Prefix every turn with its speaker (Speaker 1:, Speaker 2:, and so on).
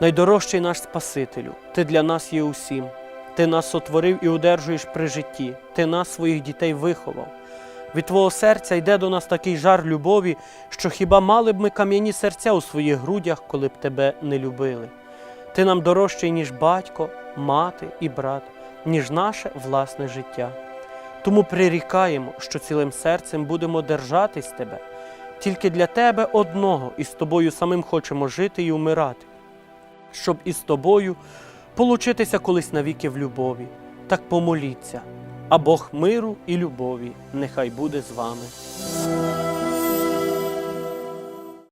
Speaker 1: Найдорожчий наш Спасителю, Ти для нас є усім. Ти нас сотворив і удержуєш при житті, Ти нас, своїх дітей, виховав. Від Твого серця йде до нас такий жар любові, що хіба мали б ми кам'яні серця у своїх грудях, коли б Тебе не любили. Ти нам дорожчий, ніж батько, мати і брат, ніж наше власне життя. Тому прирікаємо, що цілим серцем будемо держатись Тебе. Тільки для Тебе одного і з тобою самим хочемо жити і умирати, щоб із тобою получитися колись навіки в любові. Так помоліться, а Бог миру і любові нехай буде з вами.